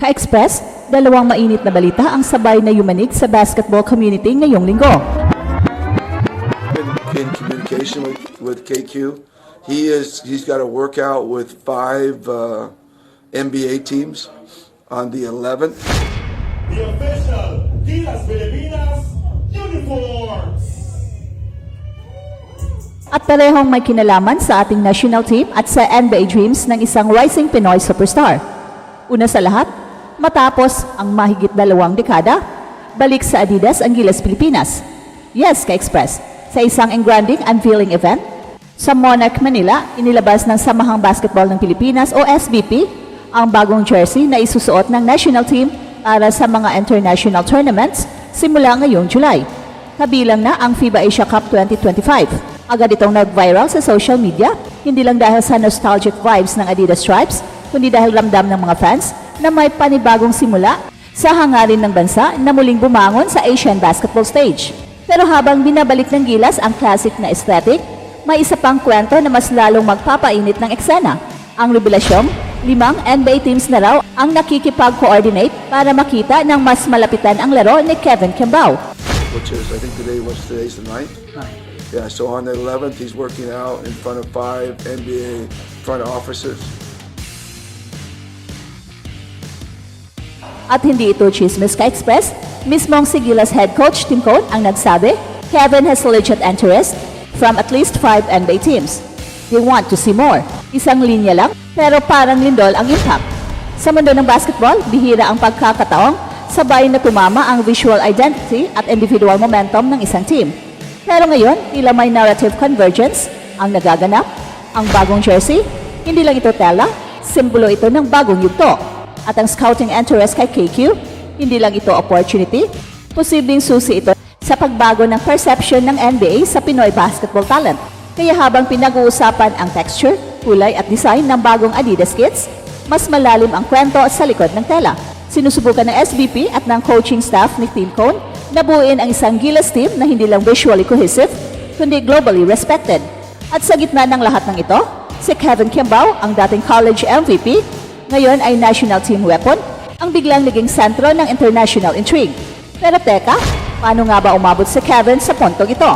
Ka-Express, dalawang mainit na balita ang sabay na yumanig sa basketball community ngayong linggo. been in communication with, with KQ. He is he's got a workout with five uh, NBA teams on the 11th. the official Gilas Filipinas uniforms. At parehong may kinalaman sa ating national team at sa NBA dreams ng isang rising Pinoy superstar. Una sa lahat, matapos ang mahigit dalawang dekada, balik sa Adidas ang Gilas Pilipinas. Yes, ka-express. Sa isang engranding unveiling event, sa Monarch, Manila, inilabas ng Samahang Basketball ng Pilipinas o SBP ang bagong jersey na isusuot ng national team para sa mga international tournaments simula ngayong July. Kabilang na ang FIBA Asia Cup 2025. Agad itong nag-viral sa social media, hindi lang dahil sa nostalgic vibes ng Adidas Stripes, kundi dahil ramdam ng mga fans na may panibagong simula sa hangarin ng bansa na muling bumangon sa Asian basketball stage. Pero habang binabalik ng gilas ang classic na aesthetic, may isa pang kwento na mas lalong magpapainit ng eksena. Ang revelasyong, limang NBA teams na raw ang nakikipag-coordinate para makita ng mas malapitan ang laro ni Kevin Kimbao. which is I think today was today's the ninth. Yeah, so on the 11th he's working out in front of five NBA front officers. At hindi ito chismis ka-express, mismong si Gilas head coach Tim Cone ang nagsabi, Kevin has legit interest from at least five NBA teams. They want to see more. Isang linya lang, pero parang lindol ang impact. Sa mundo ng basketball, bihira ang pagkakataong sabay na tumama ang visual identity at individual momentum ng isang team. Pero ngayon, tila may narrative convergence ang nagaganap. Ang bagong jersey, hindi lang ito tela, simbolo ito ng bagong yugto. At ang scouting interest kay KQ, hindi lang ito opportunity, posibleng susi ito sa pagbago ng perception ng NBA sa Pinoy basketball talent. Kaya habang pinag-uusapan ang texture, kulay at design ng bagong Adidas kits, mas malalim ang kwento sa likod ng tela. Sinusubukan ng SBP at ng coaching staff ni Team Cone na buuin ang isang Gilas team na hindi lang visually cohesive, kundi globally respected. At sa gitna ng lahat ng ito, si Kevin Kimbao, ang dating college MVP, ngayon ay national team weapon, ang biglang naging sentro ng international intrigue. Pero teka, paano nga ba umabot si Kevin sa puntong ito?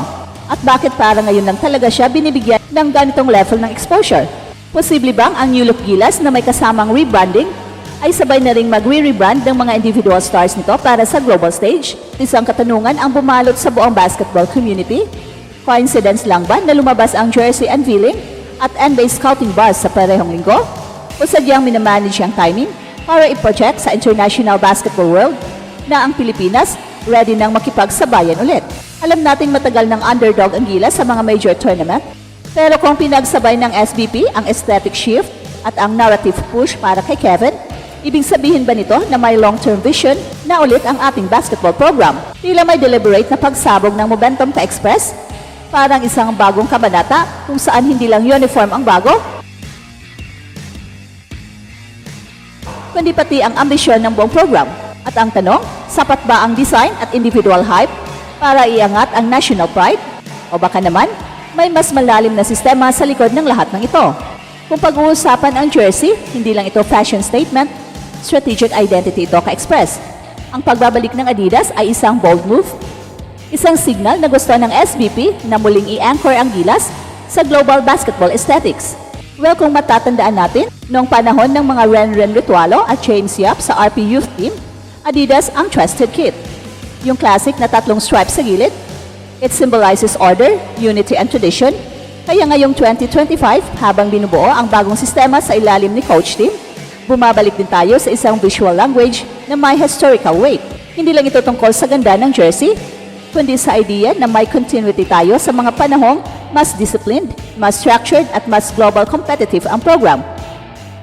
At bakit para ngayon lang talaga siya binibigyan ng ganitong level ng exposure? Posible bang ang New Look Gilas na may kasamang rebranding ay sabay na ring magre-rebrand ng mga individual stars nito para sa global stage? Isang katanungan ang bumalot sa buong basketball community. Coincidence lang ba na lumabas ang jersey unveiling at NBA scouting buzz sa parehong linggo? O sadyang minamanage ang timing para i-project sa international basketball world na ang Pilipinas ready nang makipagsabayan ulit? Alam nating matagal ng underdog ang gila sa mga major tournament, pero kung pinagsabay ng SBP ang aesthetic shift at ang narrative push para kay Kevin, ibig sabihin ba nito na may long-term vision na ulit ang ating basketball program? Tila may deliberate na pagsabog ng momentum ka express? Parang isang bagong kabanata kung saan hindi lang uniform ang bago, kundi pati ang ambisyon ng buong program. At ang tanong, sapat ba ang design at individual hype para iangat ang national pride? O baka naman, may mas malalim na sistema sa likod ng lahat ng ito. Kung pag-uusapan ang jersey, hindi lang ito fashion statement, strategic identity ito ka-express. Ang pagbabalik ng Adidas ay isang bold move, isang signal na gusto ng SBP na muling i-anchor ang gilas sa global basketball aesthetics. Well, kung matatandaan natin, noong panahon ng mga Ren-Ren Ritualo at James Yap sa RP Youth Team, Adidas ang trusted kit. Yung classic na tatlong stripes sa gilid, it symbolizes order, unity, and tradition. Kaya ngayong 2025, habang binubuo ang bagong sistema sa ilalim ni Coach Team, bumabalik din tayo sa isang visual language na may historical weight. Hindi lang ito tungkol sa ganda ng jersey, kundi sa idea na may continuity tayo sa mga panahong mas disciplined, mas structured at mas global competitive ang program.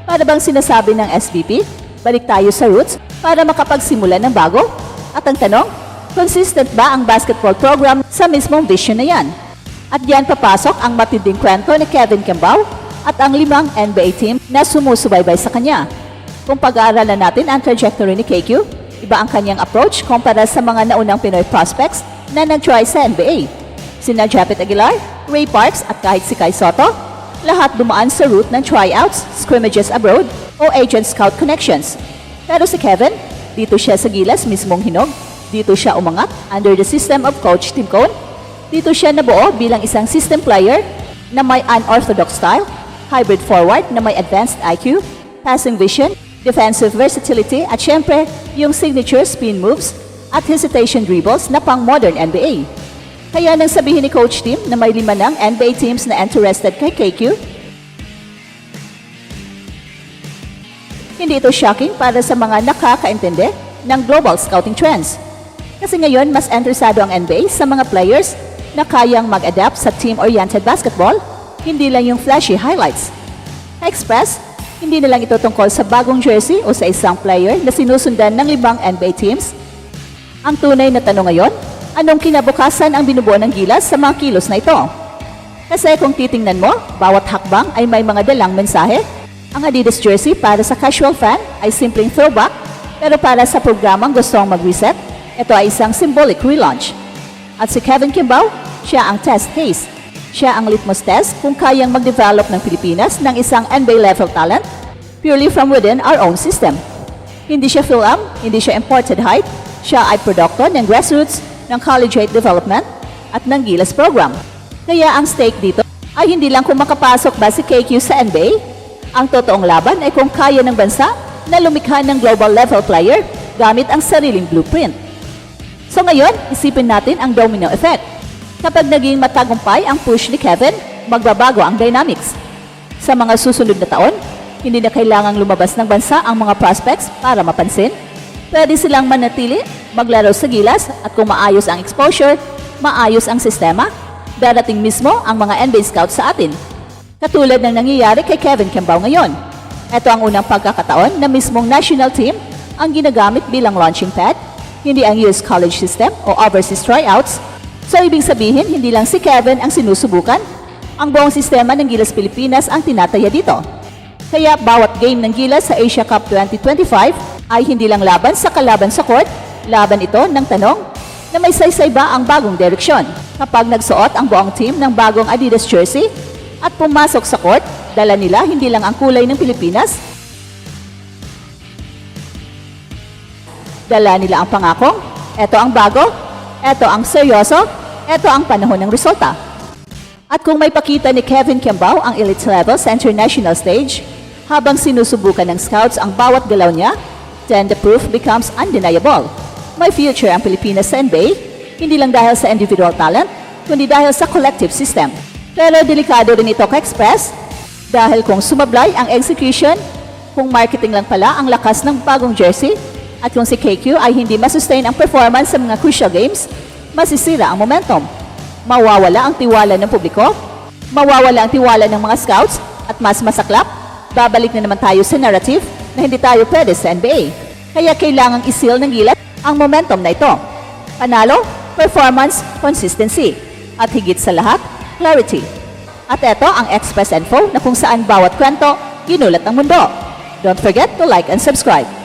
Para bang sinasabi ng SBP, balik tayo sa roots para makapagsimula ng bago? At ang tanong, consistent ba ang basketball program sa mismong vision na yan? At diyan papasok ang matinding kwento ni Kevin Kimbao at ang limang NBA team na sumusubaybay sa kanya. Kung pag-aaralan natin ang trajectory ni KQ, iba ang kanyang approach kumpara sa mga naunang Pinoy prospects na nag-try sa NBA. Sina Japet Aguilar, Ray Parks at kahit si Kai Soto, lahat dumaan sa route ng tryouts, scrimmages abroad o agent scout connections. Pero si Kevin, dito siya sa Gilas mismong hinog. Dito siya umangat under the system of Coach Tim Cone. Dito siya nabuo bilang isang system player na may unorthodox style, hybrid forward na may advanced IQ, passing vision, defensive versatility at syempre yung signature spin moves at hesitation dribbles na pang modern NBA. Kaya nang sabihin ni Coach Tim na may lima ng NBA teams na interested kay KQ, hindi ito shocking para sa mga nakakaintindi ng global scouting trends. Kasi ngayon, mas interesado ang NBA sa mga players na kayang mag-adapt sa team-oriented basketball, hindi lang yung flashy highlights. Express, hindi na lang ito tungkol sa bagong jersey o sa isang player na sinusundan ng libang NBA teams. Ang tunay na tanong ngayon, anong kinabukasan ang binubuo ng gilas sa mga kilos na ito? Kasi kung titingnan mo, bawat hakbang ay may mga dalang mensahe. Ang Adidas jersey para sa casual fan ay simpleng throwback, pero para sa programang gustong mag-reset, ito ay isang symbolic relaunch. At si Kevin Kimbao, siya ang test case. Siya ang litmus test kung kayang mag-develop ng Pilipinas ng isang NBA-level talent purely from within our own system. Hindi siya film, hindi siya imported hype, siya ay produkto ng grassroots, ng collegiate development, at ng Gilas program. Kaya ang stake dito ay hindi lang kung makapasok ba si KQ sa NBA, ang totoong laban ay kung kaya ng bansa na lumikha ng global level player gamit ang sariling blueprint. So ngayon, isipin natin ang domino effect. Kapag naging matagumpay ang push ni Kevin, magbabago ang dynamics. Sa mga susunod na taon, hindi na kailangang lumabas ng bansa ang mga prospects para mapansin. Pwede silang manatili, maglaro sa gilas at kung maayos ang exposure, maayos ang sistema, darating mismo ang mga NBA scouts sa atin. Katulad ng nangyayari kay Kevin Kembao ngayon. Ito ang unang pagkakataon na mismong national team ang ginagamit bilang launching pad, hindi ang US college system o overseas tryouts. So ibig sabihin, hindi lang si Kevin ang sinusubukan, ang buong sistema ng Gilas Pilipinas ang tinataya dito. Kaya bawat game ng Gilas sa Asia Cup 2025 ay hindi lang laban sa kalaban sa court, laban ito ng tanong na may saysay ba ang bagong direksyon. Kapag nagsuot ang buong team ng bagong Adidas jersey at pumasok sa court, dala nila hindi lang ang kulay ng Pilipinas, dala nila ang pangakong, eto ang bago, eto ang seryoso, eto ang panahon ng resulta. At kung may pakita ni Kevin Kiambao ang elite level sa international stage, habang sinusubukan ng scouts ang bawat galaw niya, then the proof becomes undeniable. May future ang Pilipinas sa NBA, hindi lang dahil sa individual talent, kundi dahil sa collective system. Pero delikado rin ito ka-express dahil kung sumablay ang execution, kung marketing lang pala ang lakas ng bagong jersey, at kung si KQ ay hindi masustain ang performance sa mga crucial games, masisira ang momentum. Mawawala ang tiwala ng publiko, mawawala ang tiwala ng mga scouts, at mas masaklap, babalik na naman tayo sa narrative na hindi tayo pwede sa NBA. Kaya kailangang isil ng gilat ang momentum na ito. Panalo, performance, consistency, at higit sa lahat, clarity. At ito ang Express Info na kung saan bawat kwento, ginulat ng mundo. Don't forget to like and subscribe.